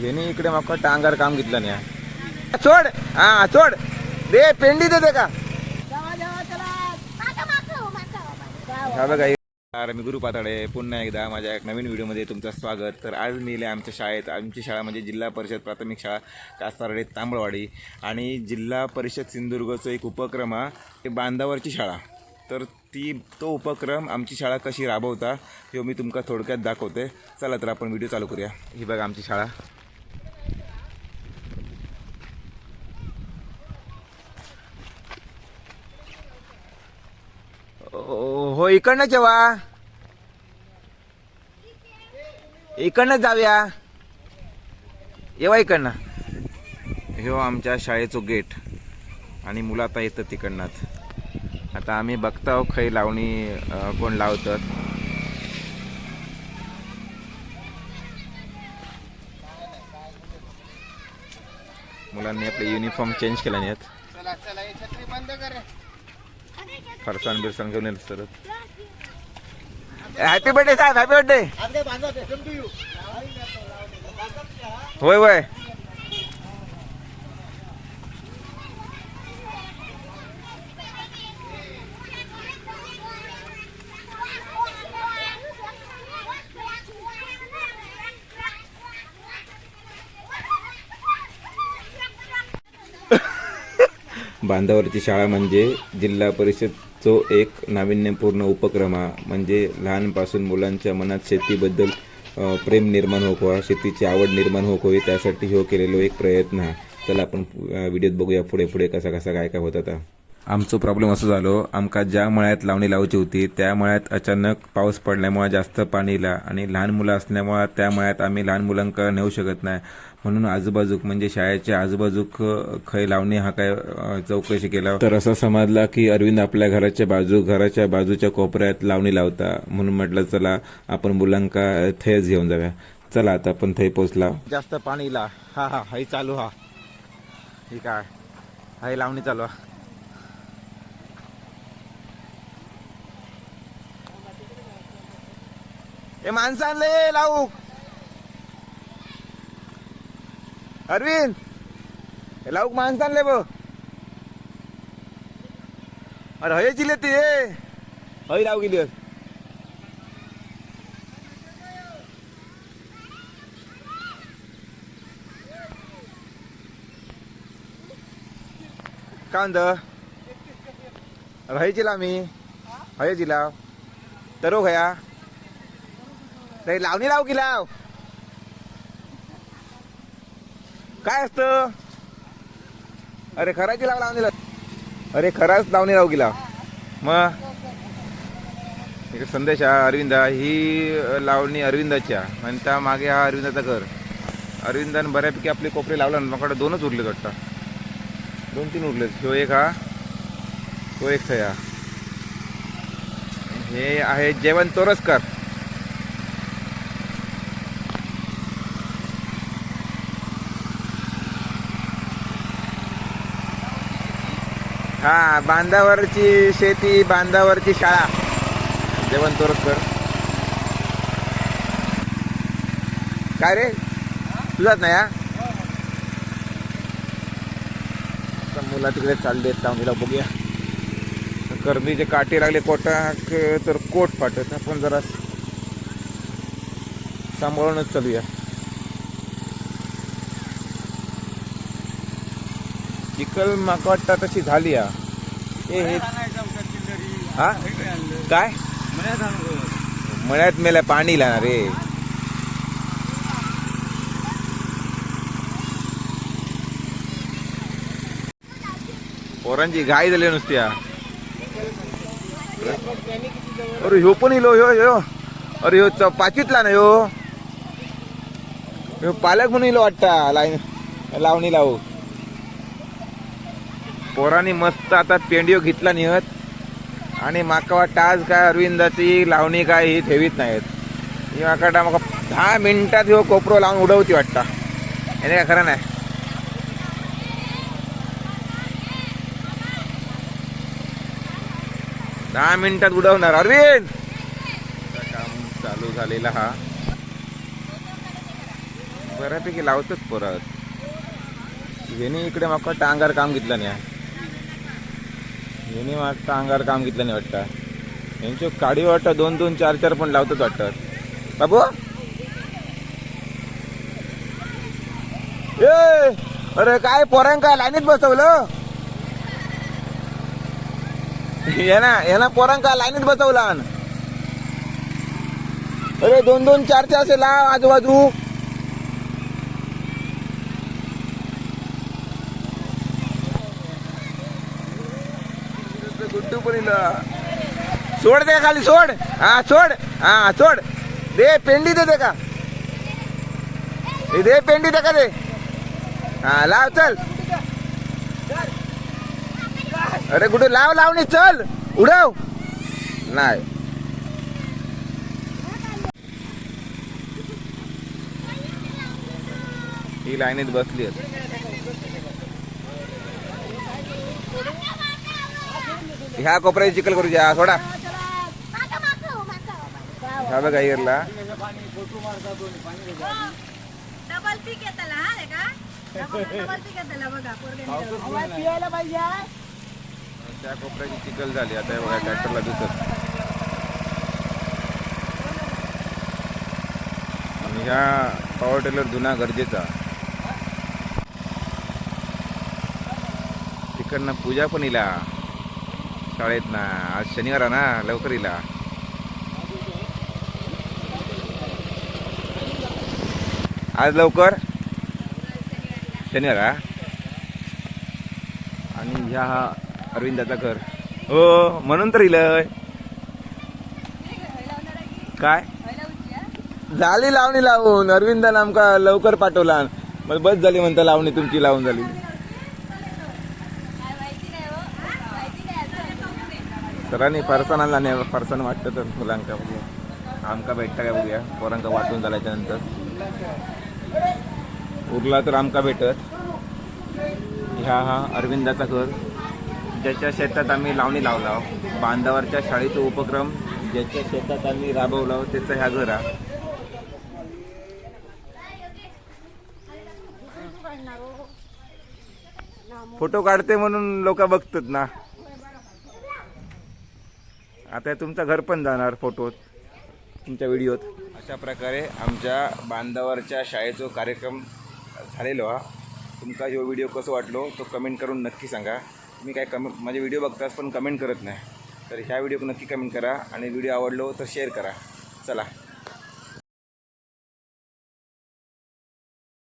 यांनी इकडे मग टांगार काम घेतलं नाही. सोड. हा सोड. दे पेंडी देते का? हा बघा नमस्कार मी गुरु पाताडे पुन्हा एकदा माझ्या एक नवीन व्हिडिओमध्ये तुमचं स्वागत. तर आज मी इले आमच्या शाळेत आमची शाळा म्हणजे जिल्हा परिषद प्राथमिक शाळा कास्तारडे तांबळवाडी. आणि जिल्हा परिषद सिंधुदुर्गचं एक उपक्रम हा ते बांधावरची शाळा. तर ती तो उपक्रम आमची शाळा कशी राबवता हे मी तुमका थोडक्यात दाखवते. चला तर आपण व्हिडिओ चालू करूया. ही बघा आमची शाळा ओ- हो इकडनं जेव्हा इकडनं जाऊया. येवा इकडनं. ह्यो आमच्या शाळेचो गेट. आणि मुलं आता येतं तिकडनंच. आता आम्ही बघताव खै लावणी कोण लावतात. मुलांनी आपले युनिफॉर्म चेंज केला नाही फरसाण बिरसाण घेऊन येत सर हॅपी बर्थडे साहेब हॅपी बर्थडे. होय होय. बांधावरची शाळा म्हणजे जिल्हा परिषदचो एक नाविन्यपूर्ण उपक्रम हा. म्हणजे लहानपासून मुलांच्या मनात शेतीबद्दल प्रेम निर्माण होक व्हा शेतीची आवड निर्माण होक होई त्यासाठी हो केलेलो एक प्रयत्न हा. चला आपण व्हिडिओत बघूया पुढे पुढे कसा कसा काय काय होत आता आमचो प्रॉब्लेम असं झालो आमका ज्या मळ्यात लावणी लावची होती त्या मळ्यात अचानक पाऊस पडल्यामुळे जास्त पाणी इला आणि लहान मुलं असल्यामुळे त्या मळ्यात आम्ही लहान मुलांका नेऊ शकत नाही. म्हणून आजूबाजूक म्हणजे शाळेच्या आजूबाजूक खय लावणी हा काय चौकशी केला. तर असं समजला की अरविंद आपल्या घराच्या बाजू घराच्या बाजूच्या कोपऱ्यात लावणी लावता. म्हणून म्हटलं चला आपण मुलांका थेच घेऊन जाऊया. चला आता आपण थै पोचला. जास्त पाणी इला हा हा हाय चालू हा. ही काय हाय लावणी चालू हा. ए माणसांले लावू अरविंद हे लावूक माणसांले ब अरे हय चिले ते हय लावू गेली काय म्हणतं अरे हय चिला मी हय चिला तरो खया ते लावणी लाव की लाव. काय असतं? अरे खराची लाव लावणी लाव. अरे खराच लावणी लाव की लाव. मग? इकडे संदेश हा अरविंदा. ही लावणी अरविंदाच्या आहे. आणि त्या मागे हा अरविंदाचा घर. अरविंदान बऱ्यापैकी आपले कोपरे लावला ना माझ्याकडे दोनच उरले वाटतं. दोन तीन उरले तो एक हा. तो एक थया हे आहे जेवण तोरसकर. हा बांधावरची शेती बांधावरची शाळा. जेवण तोरसकर काय रे? तुझाच नाही हा? आता मुला तिकडे चालले तांबीला बघूया. गर्दीचे काटे लागले कोटाक तर कोट फाटत आपण जरा सांभाळूनच चालूया. चिखल माका वाटतं तशी झाली हा हे? हा काय? मळ्यात मेल्या पाणी ना रे पोरांची घाई झाली नुसत्या अरे ह्यो पण इलो ह्यो ह्यो. अरे ह्यो पाचवीतला ना ह्यो. ह्यो पालक म्हणून इलो वाटता लाईन लावणी लावू. पोरांनी मस्त आता पेंडिओ घेतला निहत आणि माका वाटतं आज काय अरविंदाची लावणी काय ही ठेवीत नाहीत. ही माका वाटतं माका दहा मिनटात ह्यो कोपरो लावून उडवती वाटता. याने काय खरं नाही. दहा मिनिटात उडवणार. अरविंद! काम चालू झालेला हा. बऱ्यापैकी लावतोच परत. ह्याने इकडे मग टांगार काम घेतलं नाही. ह्याने वाटतं अंगावर काम घेतलं नाही वाटतं. यांची काडी वाटतं दोन दोन चार चार पण लावतात वाटतं. बाबू! ए! अरे काय पोरांका लाईनीत बसवलं? यांना यांना पोरांका लाईनीत बसवला अरे दोन दोन चार चार असे लाव आजूबाजू. गुड्डू पण सोड दे खाली सोड. हा सोड. हा सोड. दे पेंडी दे दे का? दे पेंडी दे का दे? हा लाव चल. अरे कुठे लाव लावणी चल. उडव. नाही. ही लाईनीत बसली आहे. ह्या कोपऱ्याची चिखल करू द्या सोडा. ह्या बघा इयरला डबल पीक येताला हा रे का? डबल पीक येताला बघा पोरगे त्या कोपऱ्याची चिखल झाली आता हे बघा ट्रॅक्टरला दिसत. आणि ह्या पॉवर टेलर जुना गरजेचा. तिकडनं पूजा पण इला. शाळेत ना. आज शनिवार ना लवकर इला आज लवकर? शनिवार आणि ह्या हा अरविंदाचा घर. हो म्हणून तर इलय. काय? झाली लावणी लावून. अरविंदानं आमका लवकर पाठवला. मग बस झाली म्हणता लावणी तुमची लावून झाली. सरांनी फरसाण आणला नाही फरसाण वाटतं तर मुलांका बघूया. आमका भेटता काय बघूया? पोरांका वाटून झाल्याच्यानंतर. उरला तर आमका भेटत. ह्या हा अरविंदाचा घर. ज्याच्या शेतात आम्ही लावणी लावला. बांधावरच्या शाळेचा उपक्रम. ज्याच्या शेतात आम्ही राबवला त्याचं ह्या घर आहे फोटो काढते म्हणून लोक बघतात ना. आता तुमचं घर पण जाणार फोटोत तुमच्या व्हिडिओत अशा प्रकारे आमच्या बांधावरच्या शाळेचा कार्यक्रम झालेलो हा. तुमका जो व्हिडिओ कसं वाटलो तो कमेंट करून नक्की सांगा. तुम्ही काय कमेंट माझे व्हिडिओ बघताच पण कमेंट करत नाही. तर ह्या व्हिडिओ नक्की कमेंट करा आणि व्हिडिओ आवडलो तर शेअर करा. चला.